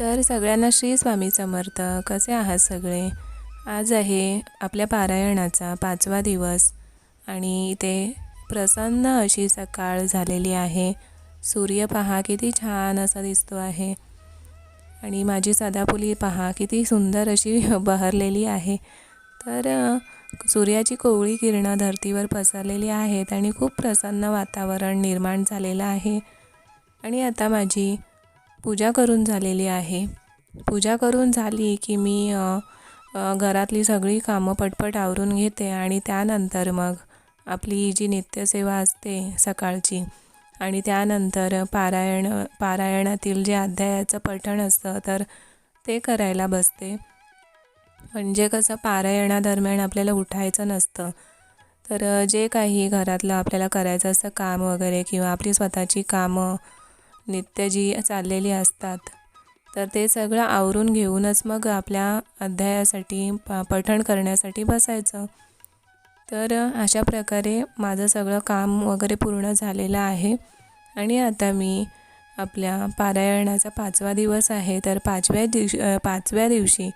तर सगळ्यांना श्री स्वामी समर्थ. कसे आहात सगळे? आज आहे आपल्या पारायणाचा पाचवा दिवस आणि इथे प्रसन्न अशी सकाळ झालेली आहे. सूर्य पहा किती छान असा दिसतो आहे. आणि माझी सदाफुली पहा किती सुंदर अशी बहरलेली आहे. तर सूर्याची कोवळी किरणं धरतीवर पसरलेली आहेत आणि खूप प्रसन्न वातावरण निर्माण झालेलं आहे. आणि आता माझी पूजा करून झालेली आहे. पूजा करून झाली की मी घरातली सगळी कामं पटपट आवरून घेते आणि त्यानंतर मग आपली जी नित्यसेवा असते सकाळची आणि त्यानंतर पारायण पारायणातील जे अध्यायाचं पठण असतं तर ते करायला बसते. म्हणजे कसं पारायणादरम्यान आपल्याला उठायचं नसतं. तर जे काही घरातलं आपल्याला करायचं असतं काम वगैरे किंवा आपली स्वतःची कामं नित्य जी चाललेली असतात. तर ते सगळं आवरून घेऊनच मग आपल्या अध्यायासाठी प पठण करण्यासाठी बसायचं. तर अशा प्रकारे माझं सगळं काम वगैरे पूर्ण झालेलं आहे. आणि आता मी आपल्या पारायणाचा पाचवा दिवस आहे. तर पाचव्या दिवशी पाचव्या दिवशी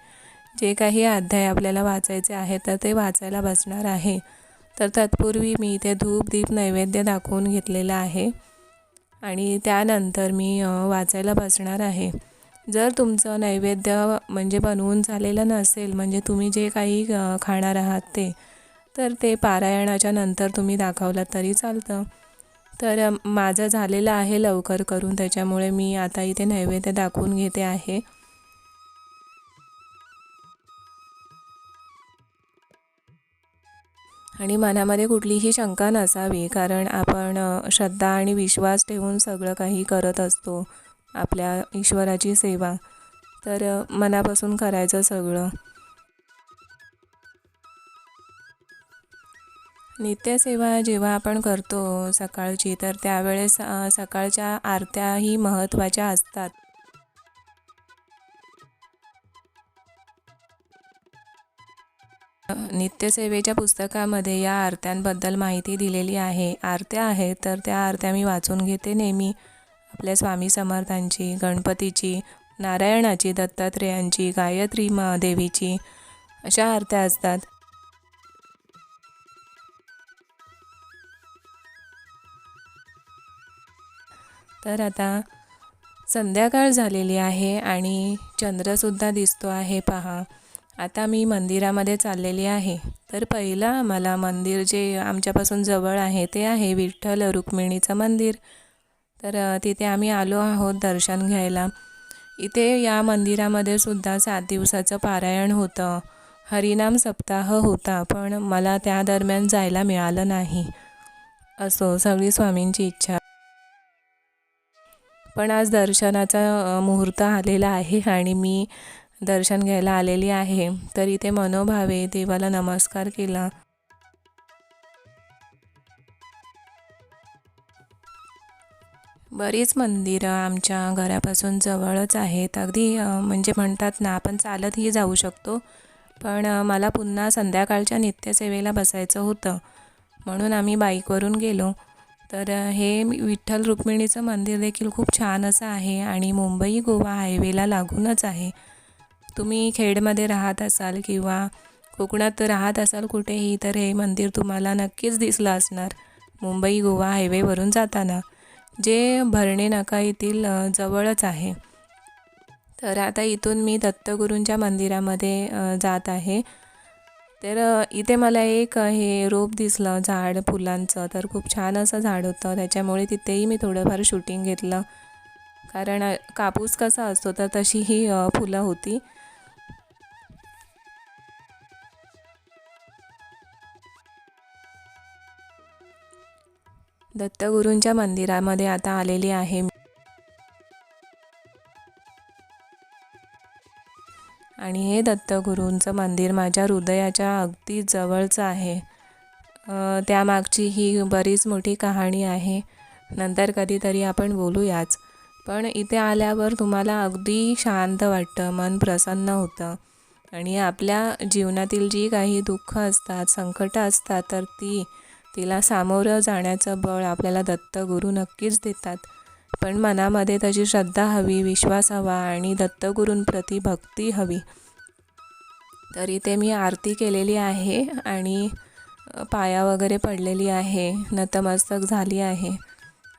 जे काही अध्याय आपल्याला वाचायचे आहे तर ते वाचायला बसणार आहे. तर तत्पूर्वी मी इथे धूप दीप नैवेद्य दाखवून घेतलेलं आहे. आणि त्यानंतर मी वाचायला बसणार आहे. जर तुमचं नैवेद्य म्हणजे बनवून झालेलं नसेल म्हणजे तुम्ही जे काही खाणार आहात ते तर ते पारायणाच्या नंतर तुम्ही दाखवलं तरी चालतं. तर माझं झालेलं आहे लवकर करून त्याच्यामुळे मी आता इथे नैवेद्य दाखवून घेते आहे. आणि मनामध्ये कुठलीही शंका नसावी कारण आपण श्रद्धा आणि विश्वास ठेवून सगळं काही करत असतो आपल्या ईश्वराची सेवा. तर मनापासून करायचं सगळं. नित्यसेवा जेव्हा आपण करतो सकाळची तर त्यावेळेस सकाळच्या आरत्याही महत्त्वाच्या असतात. नित्यसेवेच्या पुस्तकामध्ये या आरत्यांबद्दल माहिती दिलेली आहे. आरत्या आहेत तर त्या आरत्या मी वाचून घेते नेहमी. आपल्या स्वामी समर्थांची गणपतीची नारायणाची दत्तात्रेयांची गायत्री महादेवीची अशा आरत्या असतात. तर आता संध्याकाळ झालेली आहे आणि चंद्रसुद्धा दिसतो आहे. पहा. आता मी मंदिरामध्ये चाललेली आहे. तर पहिलं आम्हाला मंदिर जे आमच्यापासून जवळ आहे ते आहे विठ्ठल रुक्मिणीचं मंदिर. तर तिथे आम्ही आलो आहोत दर्शन घ्यायला. इथे या मंदिरामध्ये सुद्धा सात दिवसाचं पारायण होतं. हरिनाम सप्ताह होता पण मला त्या दरम्यान जायला मिळालं नाही. असो सगळी स्वामींची इच्छा. पण आज दर्शनाचा मुहूर्त आलेला आहे आणि मी दर्शन घ्यायला आलेली आहे. तर इथे मनोभावे देवाला नमस्कार केला. बरीच मंदिरं आमच्या घरापासून जवळच आहेत. अगदी म्हणजे म्हणतात ना आपण चालतही जाऊ शकतो. पण मला पुन्हा संध्याकाळच्या नित्यसेवेला बसायचं होतं. म्हणून आम्ही बाईकवरून गेलो. तर हे विठ्ठल रुक्मिणीचं मंदिर देखील खूप छान असं आहे आणि मुंबई गोवा हायवेला लागूनच आहे. तुम्ही खेडमध्ये राहत असाल किंवा कोकणात राहत असाल कुठेही तर हे मंदिर तुम्हाला नक्कीच दिसलं असणार. मुंबई गोवा हायवेवरून जाताना. जे भरणे नाका येथील जवळच आहे. तर आता इथून मी दत्तगुरूंच्या मंदिरामध्ये जात आहे. तर इथे मला एक हे रोप दिसलं झाड फुलांचं. तर खूप छान असं झाड होतं. त्याच्यामुळे तिथेही मी थोडंफार शूटिंग घेतलं. कारण कापूस कसा असतो तर तशी ही फुलं होती. दत्तगुरूंच्या मंदिरामध्ये आता आलेली आहे आणि हे दत्तगुरूंचं मंदिर माझ्या हृदयाच्या अगदी जवळचं आहे. त्यामागची ही बरीच मोठी कहाणी आहे. नंतर कधीतरी आपण बोलूयाच. पण इथे आल्यावर तुम्हाला अगदी शांत वाटतं मन प्रसन्न होतं. आणि आपल्या जीवनातील जी काही दुःख असतात संकटं असतात तर ती तिला सामोरं जाण्याचं बळ आपल्याला दत्तगुरू नक्कीच देतात. पण मनामध्ये त्याची श्रद्धा हवी विश्वास हवा आणि दत्तगुरूंप्रती भक्ती हवी. तर इथे मी आरती केलेली आहे आणि पाया वगैरे पडलेली आहे नतमस्तक झाली आहे.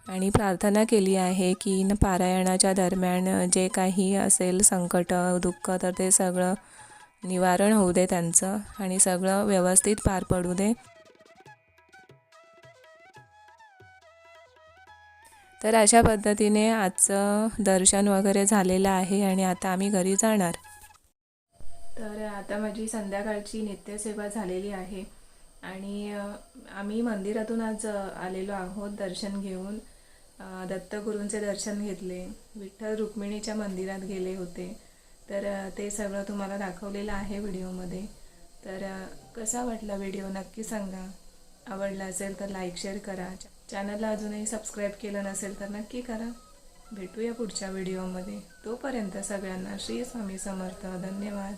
आणि प्रार्थना केली आहे की न पारायणाच्या दरम्यान जे काही असेल संकट दुःख तर ते सगळं निवारण होऊ दे त्यांचं आणि सगळं व्यवस्थित पार पडू दे. तर अशा पद्धतीने आजचं दर्शन वगैरे झालेलं आहे आणि आता आम्ही घरी जाणार. तर आता माझी संध्याकाळची नित्यसेवा झालेली आहे आणि आम्ही मंदिरातून आज आलेलो आहोत दर्शन घेऊन. दत्तगुरूंचे दर्शन घेतले. विठ्ठल रुक्मिणीच्या मंदिरात गेले होते. तर ते सगळं तुम्हाला दाखवलेलं आहे व्हिडिओमध्ये. तर कसा वाटला व्हिडिओ नक्की सांगा. आवडला असेल तर लाईक शेअर करा. चॅनलला अजूनही सबस्क्राईब केलं नसेल तर नक्की करा. भेटूया पुढच्या व्हिडिओमध्ये तोपर्यंत सगळ्यांना श्री स्वामी समर्थ. धन्यवाद.